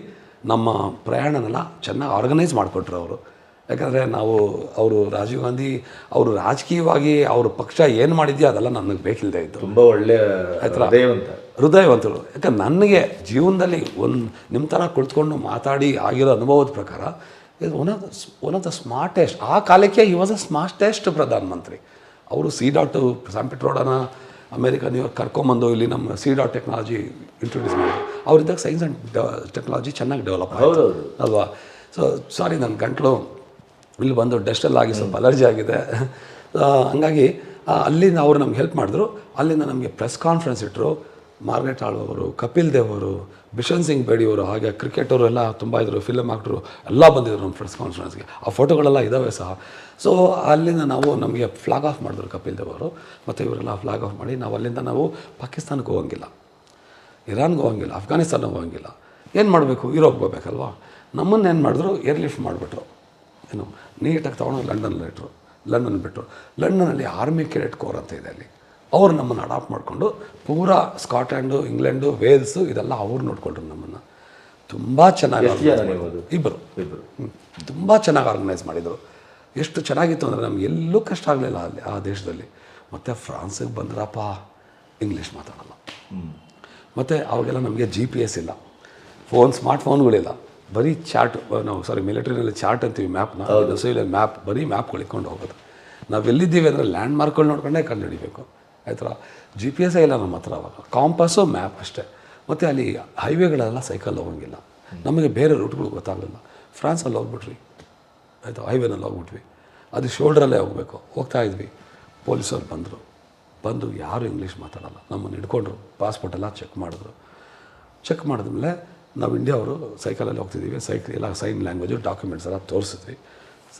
ನಮ್ಮ ಪ್ರಯಾಣನೆಲ್ಲ ಚೆನ್ನಾಗಿ ಆರ್ಗನೈಸ್ ಮಾಡಿಕೊಟ್ರು ಅವರು. ಯಾಕಂದರೆ ನಾವು ಅವರು ರಾಜೀವ್ ಗಾಂಧಿ ಅವರು ರಾಜಕೀಯವಾಗಿ ಅವ್ರ ಪಕ್ಷ ಏನು ಮಾಡಿದ್ಯೋ ಅದೆಲ್ಲ ನನಗೆ ಬೇಕಿಲ್ಲದೆ ಇತ್ತು. ತುಂಬ ಒಳ್ಳೆಯ ಹೃದಯವಂತ. ಹೃದಯವಂತರು. ಯಾಕಂದ್ರೆ ನನಗೆ ಜೀವನದಲ್ಲಿ ಒಂದು ನಿಮ್ಮ ಥರ ಕುಳಿತುಕೊಂಡು ಮಾತಾಡಿ ಆಗಿರೋ ಅನುಭವದ ಪ್ರಕಾರ ಇದು one of the one of the smartest ಆ ಕಾಲಕ್ಕೆ ಈ ವಾಸ್ ಅ ಸ್ಮಾರ್ಟೆಸ್ಟ್ ಪ್ರಧಾನಮಂತ್ರಿ. ಅವರು ಸಿ ಡಾಟ್ ಸ್ಯಾಂಪಿಟ್ರೋಡನ ಅಮೇರಿಕಾ ನ್ಯೂಯಾರ್ಕ್ ಕರ್ಕೊಂಬಂದು ಇಲ್ಲಿ ನಮ್ಮ ಸಿ ಡಾಟ್ ಟೆಕ್ನಾಲಜಿ ಇಂಟ್ರೊಡ್ಯೂಸ್ ಮಾಡಿದ್ರು. ಅವರಿದ್ದಾಗ ಸೈನ್ಸ್ ಆ್ಯಂಡ್ ಟೆಕ್ನಾಲಜಿ ಚೆನ್ನಾಗಿ ಡೆವಲಪ್ ಹೌದು ಅಲ್ವಾ? ಸೊ ಸಾರಿ ನನ್ನ ಗಂಟಲು ಇಲ್ಲಿ ಬಂದು ಡಸ್ಟಲ್ಲಾಗಿ ಸ್ವಲ್ಪ ಅಲರ್ಜಿ ಆಗಿದೆ. ಹಂಗಾಗಿ ಅಲ್ಲಿಂದ ಅವರು ನಮ್ಗೆ ಹೆಲ್ಪ್ ಮಾಡಿದ್ರು. ಅಲ್ಲಿಂದ ನಮಗೆ ಪ್ರೆಸ್ ಕಾನ್ಫರೆನ್ಸ್ ಇಟ್ಟರು ಮಾರ್ಗರೇಟ್ ಅವರು, ಕಪಿಲ್ ದೇವ್ ಅವರು ಬಿಷನ್ ಸಿಂಗ್ ಬೇಡಿ ಅವರು, ಹಾಗೆ ಕ್ರಿಕೆಟ್ ಅವರು ಎಲ್ಲ ತುಂಬ ಇದ್ದರು ಫಿಲಮ್ ಆಕ್ಟ್ರು ಎಲ್ಲ ಬಂದಿದ್ರು ನಮ್ಮ ಪ್ರೆಸ್ ಕಾನ್ಫರೆನ್ಸ್ಗೆ ಆ ಫೋಟೋಗಳೆಲ್ಲ ಇದ್ದಾವೆ ಸಹ. ಸೊ ಅಲ್ಲಿಂದ ನಾವು ನಮಗೆ ಫ್ಲಾಗ್ ಆಫ್ ಮಾಡಿದ್ರು ಕಪಿಲ್ ದೇವ್ ಅವರು. ಮತ್ತು ಇವರೆಲ್ಲ ಫ್ಲಾಗ್ ಆಫ್ ಮಾಡಿ ನಾವು ಅಲ್ಲಿಂದ ನಾವು ಪಾಕಿಸ್ತಾನಕ್ಕೆ ಹೋಗಂಗಿಲ್ಲ. ಇರಾನ್ಗೆ ಹೋಗಂಗಿಲ್ಲ ಅಫ್ಘಾನಿಸ್ತಾನಕ್ಕೆ ಹೋಗಂಗಿಲ್ಲ. ಏನು ಮಾಡಬೇಕು? ಯುರೋಪ್ಗೆ ಹೋಗ್ಬೇಕಲ್ವಾ? ನಮ್ಮನ್ನು ಏನು ಮಾಡಿದ್ರು? ಏರ್ ಲಿಫ್ಟ್ ಮಾಡಿಬಿಟ್ರು. ಏನು ನೀಟಾಗಿ ತೊಗೊಂಡು ಲಂಡನ್ ಇಟ್ಟರು ಲಂಡನ್ ಬಿಟ್ಟರು ಲಂಡನಲ್ಲಿ ಆರ್ಮಿ ಕೆಡೆಟ್ ಕೋರ್ ಅಂತ ಇದೆ ಅಲ್ಲಿ. ಅವರು ನಮ್ಮನ್ನು ಅಡಾಪ್ಟ್ ಮಾಡಿಕೊಂಡು ಪೂರಾ ಸ್ಕಾಟ್ಲ್ಯಾಂಡು ಇಂಗ್ಲೆಂಡು ವೇಲ್ಸು ಇದೆಲ್ಲ ಅವ್ರು ನೋಡಿಕೊಂಡ್ರು ನಮ್ಮನ್ನು. ತುಂಬ ಚೆನ್ನಾಗಿ. ಇಬ್ಬರು ಇಬ್ಬರು ತುಂಬ ಚೆನ್ನಾಗಿ ಆರ್ಗನೈಸ್ ಮಾಡಿದರು. ಎಷ್ಟು ಚೆನ್ನಾಗಿತ್ತು ಅಂದರೆ ನಮ್ಗೆ ಎಲ್ಲೂ ಕಷ್ಟ ಆಗಲಿಲ್ಲ ಅಲ್ಲಿ ಆ ದೇಶದಲ್ಲಿ. ಮತ್ತು ಫ್ರಾನ್ಸಿಗೆ ಬಂದ್ರಪ್ಪ ಇಂಗ್ಲೀಷ್ ಮಾತಾಡಲ್ಲ. ಮತ್ತು ಅವಾಗೆಲ್ಲ ನಮಗೆ ಜಿ ಪಿ ಎಸ್ ಇಲ್ಲ. ಫೋನ್ ಸ್ಮಾರ್ಟ್ ಫೋನ್ಗಳಿಲ್ಲ ಬರೀ ಚಾರ್ಟ್ ನಾವು ಸಾರಿ ಮಿಲಿಟರಿನಲ್ಲಿ ಚಾರ್ಟ್ ಅಂತೀವಿ ಮ್ಯಾಪ್ನ ಸಿವಿಲ್ ಮ್ಯಾಪ್ ಬರೀ ಮ್ಯಾಪ್ ಇಟ್ಕೊಂಡು ಹೋಗೋದು. ನಾವು ಎಲ್ಲಿದ್ದೀವಿ ಅಂದರೆ ಲ್ಯಾಂಡ್ ಮಾರ್ಕ್ಗಳು ನೋಡ್ಕೊಂಡೇ ಕಂಡು ಹಿಡಿಬೇಕು. ಆಯ್ತಾ ಜಿ ಪಿ ಎಸ್ಸೇ ಇಲ್ಲ ನಮ್ಮ ಹತ್ರ ಅವಾಗ. ಕಾಂಪಾಸು ಮ್ಯಾಪ್ ಅಷ್ಟೇ. ಮತ್ತು ಅಲ್ಲಿ ಹೈವೇಗಳೆಲ್ಲ ಸೈಕಲ್ ಹೋಗಂಗಿಲ್ಲ. ನಮಗೆ ಬೇರೆ ರೂಟ್ಗಳು ಗೊತ್ತಾಗಲಿಲ್ಲ ಫ್ರಾನ್ಸಲ್ಲಿ ಹೋಗ್ಬಿಟ್ರಿ ಆಯಿತಾ? ಹೈವೇನಲ್ಲಿ ಹೋಗ್ಬಿಟ್ವಿ. ಅದು ಶೋಲ್ಡ್ರಲ್ಲೇ ಹೋಗಬೇಕು. ಹೋಗ್ತಾ ಇದ್ವಿ. ಪೊಲೀಸವ್ರು ಬಂದರು. ಬಂದು ಯಾರು ಇಂಗ್ಲೀಷ್ ಮಾತಾಡಲ್ಲ. ನಮ್ಮನ್ನು ಹಿಡ್ಕೊಂಡ್ರು. ಪಾಸ್ಪೋರ್ಟೆಲ್ಲ ಚೆಕ್ ಮಾಡಿದ್ರು. ಚೆಕ್ ಮಾಡಿದ್ಮೇಲೆ ನಾವು ಇಂಡಿಯಾವರು ಸೈಕಲಲ್ಲಿ ಹೋಗ್ತಿದ್ದೀವಿ ಸೈಕಲ್ ಎಲ್ಲ ಸೈನ್ ಲ್ಯಾಂಗ್ವೇಜು ಡಾಕ್ಯುಮೆಂಟ್ಸ್ ಎಲ್ಲ ತೋರಿಸಿದ್ವಿ.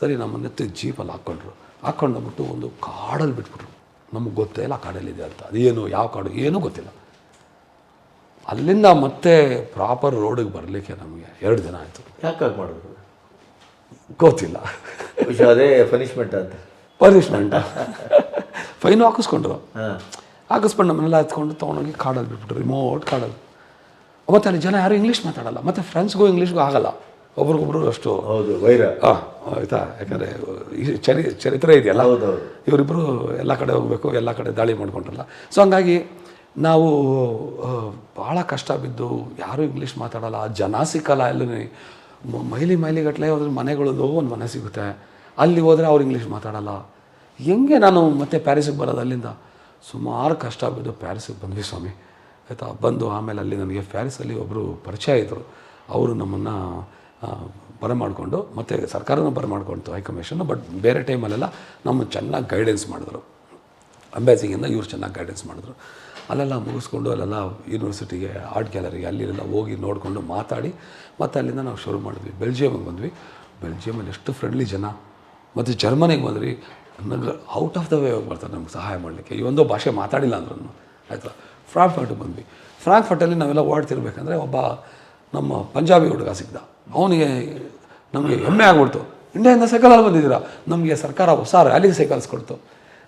ಸರಿ ನಮ್ಮನ್ನ ಎತ್ತಿ ಜೀಪಲ್ಲಿ ಹಾಕ್ಕೊಂಡ್ರು. ಹಾಕ್ಕೊಂಡು ಬಿಟ್ಟು ಒಂದು ಕಾಡಲ್ಲಿ ಬಿಟ್ಬಿಟ್ರು. ನಮಗೆ ಗೊತ್ತೇ ಇಲ್ಲ ಕಾಡಲ್ಲಿದೆ ಅಂತ. ಅದೇನು ಯಾವ ಕಾಡು ಏನೂ ಗೊತ್ತಿಲ್ಲ. ಅಲ್ಲಿಂದ ಮತ್ತೆ ಪ್ರಾಪರ್ ರೋಡಿಗೆ ಬರಲಿಕ್ಕೆ ನಮಗೆ ಎರಡು ದಿನ ಆಯಿತು. ಯಾಕಾಗಿ ಮಾಡಿದ್ರು? ಗೊತ್ತಿಲ್ಲ. ಅದೇ ಪನಿಷ್ಮೆಂಟ್ ಅಂತ. ಪನಿಷ್ಮೆಂಟ್ ಫೈನು ಹಾಕಿಸ್ಕೊಂಡ್ರು. ಹಾಕಿಸ್ಕೊಂಡು ನಮ್ಮನ್ನೆಲ್ಲ ಹತ್ಕೊಂಡು ತೊಗೊಂಡೋಗಿ ಕಾಡಲ್ಲಿ ಬಿಟ್ಬಿಟ್ರು ರಿಮೋಟ್ ಕಾಡಲ್ಲಿ. ಮತ್ತು ಅಲ್ಲಿ ಜನ ಯಾರು ಇಂಗ್ಲೀಷ್ ಮಾತಾಡಲ್ಲ. ಮತ್ತು ಫ್ರೆಂಡ್ಸ್ಗೂ ಇಂಗ್ಲೀಷ್ಗೂ ಆಗಲ್ಲ. ಒಬ್ರಿಗೊಬ್ರು ಅಷ್ಟು ಹೌದು ವೈರ. ಹಾಂ ಆಯಿತಾ? ಯಾಕಂದರೆ ಈ ಚರಿ ಚರಿತ್ರೆ ಇದೆಯಲ್ಲ? ಇವರಿಬ್ಬರು ಎಲ್ಲ ಕಡೆ ಹೋಗಬೇಕು ಎಲ್ಲ ಕಡೆ ದಾಳಿ ಮಾಡ್ಕೊಂಡ್ರಲ್ಲ. ಸೊ ಹಂಗಾಗಿ ನಾವು ಭಾಳ ಕಷ್ಟ ಬಿದ್ದು ಯಾರೂ ಇಂಗ್ಲೀಷ್ ಮಾತಾಡಲ್ಲ. ಜನ ಸಿಕ್ಕಲ್ಲ ಎಲ್ಲೂ ಮೈಲಿ ಮೈಲಿಗಟ್ಟಲೆ ಹೋದ್ರೆ ಮನೆಗಳದ್ದು ಒಂದು ಮನೆ ಸಿಗುತ್ತೆ. ಅಲ್ಲಿ ಹೋದರೆ ಅವ್ರು ಇಂಗ್ಲೀಷ್ ಮಾತಾಡಲ್ಲ. ಹೆಂಗೆ ನಾನು ಮತ್ತೆ ಪ್ಯಾರಿಸಿಗೆ ಬರೋದು ಅಲ್ಲಿಂದ? ಸುಮಾರು ಕಷ್ಟ ಬಿದ್ದು ಪ್ಯಾರಿಸಿಗೆ ಬಂದ್ವಿ ಸ್ವಾಮಿ. ಆಯಿತಾ ಬಂದು ಆಮೇಲೆ ಅಲ್ಲಿ ನನಗೆ ಪ್ಯಾರಿಸಲ್ಲಿ ಒಬ್ಬರು ಪರಿಚಯ ಇದ್ದರು. ಅವರು ನಮ್ಮನ್ನು ಬರಮಾಡಿಕೊಂಡು ಮತ್ತು ಸರ್ಕಾರನೂ ಬರಮಾಡ್ಕೊಳ್ತು ಹೈಕಮಿಷನ್ನು ಬಟ್ ಬೇರೆ ಟೈಮಲ್ಲೆಲ್ಲ ನಮ್ಮ ಚೆನ್ನಾಗಿ ಗೈಡೆನ್ಸ್ ಮಾಡಿದ್ರು. ಅಂಬ್ಯಾಸಿಗಿಂದ ಇವ್ರು ಚೆನ್ನಾಗಿ ಗೈಡೆನ್ಸ್ ಮಾಡಿದ್ರು. ಅಲ್ಲೆಲ್ಲ ಮುಗಿಸ್ಕೊಂಡು ಅಲ್ಲೆಲ್ಲ ಯೂನಿವರ್ಸಿಟಿಗೆ ಆರ್ಟ್ ಗ್ಯಾಲರಿಗೆ ಅಲ್ಲಿಲ್ಲ ಹೋಗಿ ನೋಡಿಕೊಂಡು ಮಾತಾಡಿ, ಮತ್ತು ಅಲ್ಲಿಂದ ನಾವು ಶುರು ಮಾಡಿದ್ವಿ. ಬೆಲ್ಜಿಯಮಿಗೆ ಬಂದ್ವಿ. ಬೆಲ್ಜಿಯಮಲ್ಲಿ ಎಷ್ಟು ಫ್ರೆಂಡ್ಲಿ ಜನ. ಮತ್ತು ಜರ್ಮನಿಗೆ ಬಂದ್ರಿ ನನಗೆ ಔಟ್ ಆಫ್ ದ ವೇ ಹೋಗಿ ಬರ್ತಾರೆ ನಮ್ಗೆ ಸಹಾಯ ಮಾಡಲಿಕ್ಕೆ. ಈ ಒಂದು ಭಾಷೆ ಮಾತಾಡಿಲ್ಲ ಅಂದ್ರೂ ಆಯಿತಾ? ಫ್ರಾಂಕ್ಫರ್ಟ್ಗೆ ಬಂದ್ವಿ. ಫ್ರಾಂಕ್ಫರ್ಟಲ್ಲಿ ನಾವೆಲ್ಲ ಓಡ್ತಿರ್ಬೇಕಂದ್ರೆ ಒಬ್ಬ ನಮ್ಮ ಪಂಜಾಬಿ ಹುಡುಗ ಸಿಗ್ದ ಅವನಿಗೆ ನಮಗೆ ಹೆಮ್ಮೆ ಆಗ್ಬಿಡ್ತು. ಇಂಡಿಯಾದಿಂದ ಸೈಕಲಲ್ಲಿ ಬಂದಿದ್ದೀರಾ? ನಮಗೆ ಸರ್ಕಾರ ಹೊಸ ರ್ಯಾಲಿಗೆ ಸೈಕಲ್ಸ್ ಕೊಡ್ತು.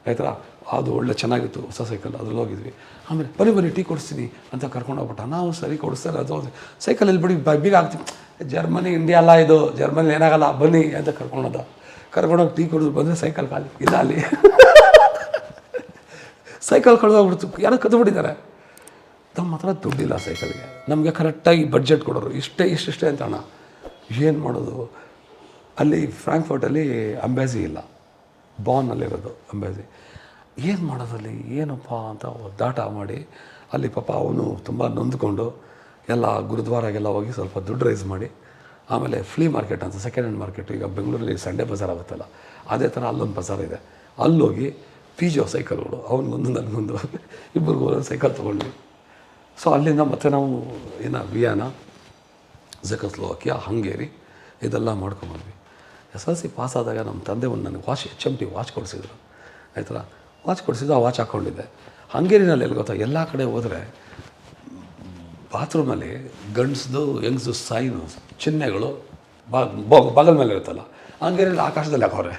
ಆಯ್ತಾ? ಅದು ಒಳ್ಳೆ ಚೆನ್ನಾಗಿತ್ತು, ಹೊಸ ಸೈಕಲ್ ಅದ್ರಲ್ಲಿ ಹೋಗಿದ್ವಿ. ಆಮೇಲೆ ಬನ್ನಿ ಬನ್ನಿ, ಟೀ ಕೊಡಿಸ್ತೀನಿ ಅಂತ ಕರ್ಕೊಂಡು ಹೋಗ್ಬಿಟ್ಟ. ನಾವು ಸರಿ ಕೊಡಿಸ್ತಾರೆ ಅದು ಸೈಕಲಲ್ಲಿ ಬಿಡಿ ಬೀಗ ಆಗ್ತೀವಿ ಜರ್ಮನಿ, ಇಂಡಿಯಾ ಅಲ್ಲ ಇದು. ಜರ್ಮನಿ ಏನಾಗಲ್ಲ, ಬನ್ನಿ ಅಂತ ಕರ್ಕೊಂಡೋದ ಕರ್ಕೊಂಡೋಗಿ ಟೀ ಕುಡಿದು ಬಂದರೆ ಸೈಕಲ್ ಖಾಲಿ. ಇಲ್ಲ ಅಲ್ಲಿ. ಸೈಕಲ್ ಕಳೆದೋಗ್ಬಿಡ್ತು ಯಾರೋ ಕದ್ಬಿಟ್ಟಿದ್ದಾರೆ ನಮ್ಮ ಹತ್ರ ದುಡ್ಡಿಲ್ಲ ಸೈಕಲ್ಗೆ. ನಮಗೆ ಕರೆಕ್ಟಾಗಿ ಬಡ್ಜೆಟ್ ಕೊಡೋರು. ಇಷ್ಟೇ, ಇಷ್ಟಿಷ್ಟೇ ಅಂತ ಹಣ ಏನು ಮಾಡೋದು? ಅಲ್ಲಿ ಫ್ರಾಂಕ್ಫರ್ಟಲ್ಲಿ ಅಂಬ್ಯಾಸಿ ಇಲ್ಲ. ಬಾನ್ನಲ್ಲಿರೋದು ಅಂಬ್ಯಾಸಿ ಏನು ಮಾಡೋದಲ್ಲಿ ಏನಪ್ಪ ಅಂತ ಒದ್ದಾಟ ಮಾಡಿ ಅಲ್ಲಿ ಪಾಪ ಅವನು ತುಂಬ ನೊಂದ್ಕೊಂಡು ಎಲ್ಲ ಗುರುದ್ವಾರಾಗೆಲ್ಲ ಹೋಗಿ ಸ್ವಲ್ಪ ದುಡ್ಡು ರೈಸ್ ಮಾಡಿ, ಆಮೇಲೆ ಫ್ಲೀ ಮಾರ್ಕೆಟ್ ಅಂತ ಸೆಕೆಂಡ್ ಹ್ಯಾಂಡ್ ಮಾರ್ಕೆಟ್ ಈಗ ಬೆಂಗಳೂರಲ್ಲಿ ಸಂಡೇ ಬಜಾರ್ ಆಗುತ್ತಲ್ಲ, ಅದೇ ಥರ ಅಲ್ಲೊಂದು ಬಜಾರ್ ಇದೆ. ಅಲ್ಲೋಗಿ ಪಿಜೋ ಸೈಕಲ್ಗಳು ಅವನಿಗೊಂದು ನನಗೊಂದು ಇಬ್ಬರಿಗೂ ಒಂದೊಂದು ಸೈಕಲ್ ತೊಗೊಂಡ್ವಿ. ಸೊ ಅಲ್ಲಿಂದ ಮತ್ತೆ ನಾವು ಏನು ವಿಯಾನ ಜಕಸ್ಲೋವಾಕಿಯಾ ಹಂಗೇರಿ, ಇದೆಲ್ಲ ಮಾಡ್ಕೊಂಬಂದ್ವಿ ಎಸ್ ಎಲ್ ಸಿ ಪಾಸ್ ಆದಾಗ ನಮ್ಮ ತಂದೆ ಒಂದು ನನಗೆ watch H M T watch ಕೊಡಿಸಿದ್ರು. ಆಯ್ತಲ್ಲ? ವಾಚ್ ಕೊಡಿಸಿದ್ದು, ಆ ವಾಚ್ ಹಾಕ್ಕೊಂಡಿದ್ದೆ ಹಂಗೇರಿನಲ್ಲಿ ಎಲ್ಲಿ ಗೊತ್ತಾ, ಎಲ್ಲ ಕಡೆ ಹೋದರೆ ಬಾತ್ರೂಮಲ್ಲಿ ಗಂಡ್ಸ್ದು, ಯಂಗ್ಸ್ದು ಸೈನು, ಚಿಹ್ನೆಗಳು ಬಾ ಬಗಲ್ ಮೇಲೆ ಇರುತ್ತಲ್ಲ ಹಂಗೇರಿಯಲ್ಲಿ ಆಕಾಶದಲ್ಲಿ ಹಾಕೋರೆ.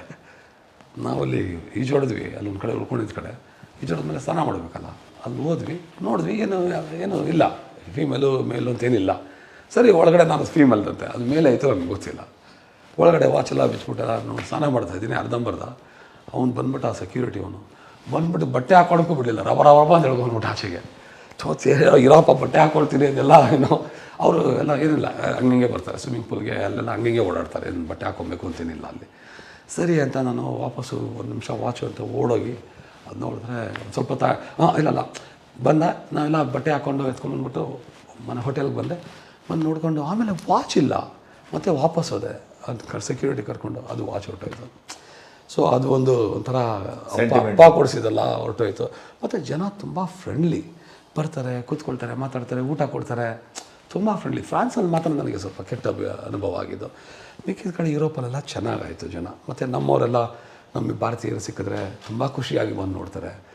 ನಾವಲ್ಲಿ ಈಜೋಡಿದ್ವಿ ಅಲ್ಲಿ ಒಂದು ಕಡೆ ಉಳ್ಕೊಂಡಿದ್ದ ಕಡೆ. ಮೇಲೆ ಸ್ನಾನ ಮಾಡಬೇಕಲ್ಲ, ಅಲ್ಲಿ ಹೋದ್ವಿ, ನೋಡಿದ್ವಿ, ಏನು ಏನು ಇಲ್ಲ. ಫೀಮೇಲು ಮೇಲು ಅಂತೇನಿಲ್ಲ ಸರಿ, ಒಳಗಡೆ ನಾನು ಫೀಮೇಲ್ ಇರುತ್ತೆ ಅದು ಮೇಲೆ ಆಯಿತು ನಮ್ಗೆ ಗೊತ್ತಿಲ್ಲ. ಒಳಗಡೆ ವಾಚೆಲ್ಲ ಬಿಚ್ಬಿಟ್ಟೆಲ್ಲ ನೋಡಿ ಸ್ನಾನ ಮಾಡ್ತಾ ಇದ್ದೀನಿ, ಅರ್ಧಂಬರ್ಧ. ಅವ್ನು ಬಂದ್ಬಿಟ್ಟು ಆ ಸೆಕ್ಯೂರಿಟಿ ಅವನು. ಬಂದ್ಬಿಟ್ಟು ಬಟ್ಟೆ ಹಾಕೊಳಕ್ಕೂ ಬಿಡಲಿಲ್ಲ, ರವ ರವ ಅಂತ ಹೇಳ್ಕೊಂಡ್ಬಿಟ್ಟು ಆಚೆಗೆ. ತೋತಿ ಇರೋಪ್ಪ, ಬಟ್ಟೆ ಹಾಕೊಳ್ತೀನಿ ಅದೆಲ್ಲ ಏನೋ. ಅವರು ಎಲ್ಲ ಏನಿಲ್ಲ ಹಂಗೆ ಬರ್ತಾರೆ ಸ್ವಿಮ್ಮಿಂಗ್ ಪೂಲ್ಗೆ ಅಲ್ಲೆಲ್ಲ ಹಂಗೆ ಓಡಾಡ್ತಾರೆ, ಏನು ಬಟ್ಟೆ ಹಾಕೊಬೇಕು ಅಂತೇನಿಲ್ಲ ಅಲ್ಲಿ. ಸರಿ ಅಂತ ನಾನು ವಾಪಸ್ಸು ಒಂದು ನಿಮಿಷ ವಾಚು ಅಂತ ಓಡೋಗಿ ಅದು ನೋಡಿದ್ರೆ ಒಂದು ಸ್ವಲ್ಪ ತ ಹಾಂ ಇಲ್ಲಲ್ಲ. ಬಂದ ನಾವೆಲ್ಲ ಬಟ್ಟೆ ಹಾಕ್ಕೊಂಡು ಎತ್ಕೊಂಡ್ಬಂದ್ಬಿಟ್ಟು ಮನೆ ಹೋಟೆಲ್ಗೆ ಬಂದೆ. ಬಂದು ನೋಡಿಕೊಂಡು ಆಮೇಲೆ ವಾಚ್ ಇಲ್ಲ. ಮತ್ತೆ ವಾಪಸ್ ಹೋದೆ ಅದು ಸೆಕ್ಯೂರಿಟಿ ಕರ್ಕೊಂಡು ಅದು ವಾಚ್ ಹೊರಟೋಯ್ತು. ಸೊ ಅದು ಒಂದು ಒಂಥರ ಅಪ್ಪ ಅಪ್ಪ ಕೊಡಿಸಿದಲ್ಲ ಹೊರಟೋಯ್ತು. ಮತ್ತು ಜನ ತುಂಬ ಫ್ರೆಂಡ್ಲಿ ಬರ್ತಾರೆ ಕೂತ್ಕೊಳ್ತಾರೆ ಮಾತಾಡ್ತಾರೆ ಊಟ ಕೊಡ್ತಾರೆ. ತುಂಬ ಫ್ರೆಂಡ್ಲಿ ಫ್ರಾನ್ಸಲ್ಲಿ ಮಾತ್ರ ನನಗೆ ಸ್ವಲ್ಪ ಕೆಟ್ಟ ಅನುಭವ ಆಗಿದ್ದು. ಮಿಕ್ಕಿದ ಕಡೆ ಯುರೋಪಲ್ಲೆಲ್ಲ ಚೆನ್ನಾಗಾಯಿತು ಜನ. ಮತ್ತು ನಮ್ಮವರೆಲ್ಲ, ನಮ್ಮ ಭಾರತೀಯರು ಸಿಕ್ಕಿದ್ರೆ ತುಂಬ ಖುಷಿಯಾಗಿ ಬಂದು ನೋಡ್ತಾರೆ.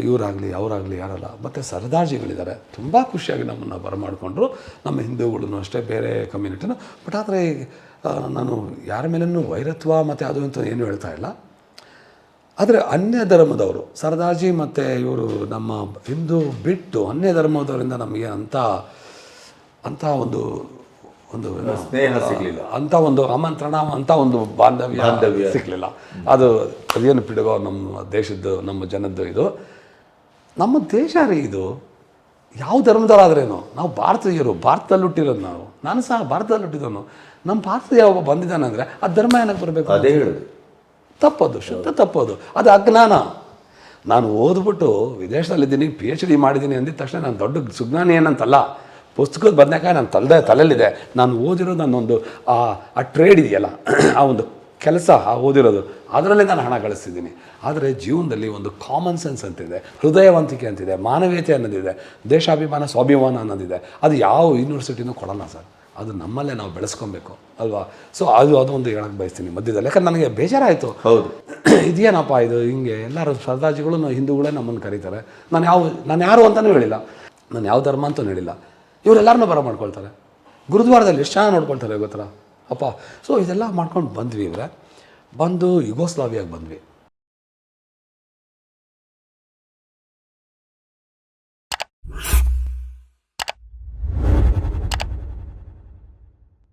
ಇವರಾಗಲಿ, ಅವರಾಗಲಿ, ಯಾರಲ್ಲ. ಮತ್ತು ಸರ್ದಾರ್ಜಿಗಳಿದ್ದಾರೆ. ತುಂಬ ಖುಷಿಯಾಗಿ ನಮ್ಮನ್ನು ಬರಮಾಡಿಕೊಂಡ್ರು. ನಮ್ಮ ಹಿಂದೂಗಳನ್ನು ಅಷ್ಟೇ, ಬೇರೆ ಕಮ್ಯುನಿಟಿನ ಬಟ್ ಆದರೆ ನಾನು ಯಾರ ಮೇಲೂ ವೈರತ್ವ ಮತ್ತು ಅದು ಅಂತ ಏನು ಹೇಳ್ತಾ ಇಲ್ಲ. ಆದರೆ ಅನ್ಯ ಧರ್ಮದವರು, ಸರ್ದಾರ್ಜಿ ಮತ್ತು ಇವರು ನಮ್ಮ ಹಿಂದೂ ಬಿಟ್ಟು ಅನ್ಯ ಧರ್ಮದವರಿಂದ ನಮಗೆ ಅಂಥ ಅಂಥ ಒಂದು ಒಂದು ಸ್ನೇಹ ಸಿಗಲಿಲ್ಲ. ಅಂಥ ಒಂದು ಆಮಂತ್ರಣ ಅಂಥ ಒಂದು ಬಾಂಧವ್ಯ ಬಾಂಧವ್ಯ. ಸಿಗಲಿಲ್ಲ. ಅದು ಅದೇನು ಪಿಡುಗೋ ನಮ್ಮ ದೇಶದ್ದು ನಮ್ಮ ಜನದ್ದು ಇದು. ನಮ್ಮ ದೇಶ ರೀ ಇದು. ಯಾವ ಧರ್ಮದವರಾದ್ರೇನು ನಾವು ಭಾರತೀಯರು ಭಾರತದಲ್ಲಿ ಹುಟ್ಟಿರೋದು ನಾವು. ನಾನು ಸಹ ಭಾರತದಲ್ಲಿ ಹುಟ್ಟಿದವನು. ನಮ್ಮ ಭಾರತದ ಯಾವ ಬಂದಿದ್ದಾನೆ ಅಂದರೆ ಆ ಧರ್ಮ ಏನಕ್ಕೆ ಬರಬೇಕು ಅದೇ ಹೇಳುದು. ತಪ್ಪೋದು ಶುದ್ಧ ತಪ್ಪೋದು. ಅದು ಅಜ್ಞಾನ. ನಾನು ಓದ್ಬಿಟ್ಟು ವಿದೇಶದಲ್ಲಿದ್ದೀನಿ ಪಿ ಎಚ್ ಡಿ ಮಾಡಿದ್ದೀನಿ ಅಂದಿದ ತಕ್ಷಣ ನಾನು ದೊಡ್ಡ ಸುಜ್ಞಾನಿ ಏನಂತಲ್ಲ. ಪುಸ್ತಕದ ಬದನೇಕಾಯಿ ನನ್ನ ತಲೆದ ತಲೆಯಲ್ಲಿದೆ. ನಾನು ಓದಿರೋ ನನ್ನೊಂದು ಆ ಆ ಟ್ರೇಡ್ ಇದೆಯಲ್ಲ ಆ ಒಂದು ಕೆಲಸ ಆ ಓದಿರೋದು ಅದರಲ್ಲೇ ನಾನು ಹಣ ಗಳಿಸ್ತಿದ್ದೀನಿ. ಆದರೆ ಜೀವನದಲ್ಲಿ ಒಂದು ಕಾಮನ್ ಸೆನ್ಸ್ ಅಂತಿದೆ ಹೃದಯವಂತಿಕೆ ಅಂತಿದೆ ಮಾನವೀಯತೆ ಅನ್ನೋದಿದೆ ದೇಶಾಭಿಮಾನ ಸ್ವಾಭಿಮಾನ ಅನ್ನೋದಿದೆ. ಅದು ಯಾವ ಯೂನಿವರ್ಸಿಟಿನೂ ಕೊಡೋಲ್ಲ ಸರ್. ಅದು ನಮ್ಮಲ್ಲೇ ನಾವು ಬೆಳೆಸ್ಕೊಬೇಕು ಅಲ್ವಾ? ಸೊ ಅದು ಅದು ಒಂದು ಹೇಳಕ್ಕೆ ಬಯಸ್ತೀನಿ ಮಧ್ಯದಲ್ಲಿ. ಯಾಕಂದ್ರೆ ನನಗೆ ಬೇಜಾರಾಯಿತು. ಹೌದು. ಇದೇನಪ್ಪ ಇದು? ಹಿಂಗೆ ಎಲ್ಲರೂ ಸರ್ದಾರ್ಜಿಗಳು ಹಿಂದೂಗಳೇ ನಮ್ಮನ್ನು ಕರೀತಾರೆ. ನಾನು ಯಾವ ನಾನು ಯಾರು ಅಂತಲೂ ಹೇಳಿಲ್ಲ. ನಾನು ಯಾವ ಧರ್ಮ ಅಂತಲೂ ಹೇಳಿಲ್ಲ. ಇವರೆಲ್ಲರನ್ನೂ ಬರ ಮಾಡ್ಕೊಳ್ತಾರೆ. ಗುರುದ್ವಾರದಲ್ಲಿ ಎಷ್ಟು ಚೆನ್ನಾಗಿ ನೋಡ್ಕೊಳ್ತಾರೆ ಗೊತ್ತಲ್ಲ. ಅಪ್ಪ. ಸೊ ಇದೆಲ್ಲ ಮಾಡ್ಕೊಂಡು ಬಂದ್ವಿ ಇವರೇ. ಬಂದು ಯುಗೋಸ್ಲಾವಿಯಾಗಿ ಬಂದ್ವಿ.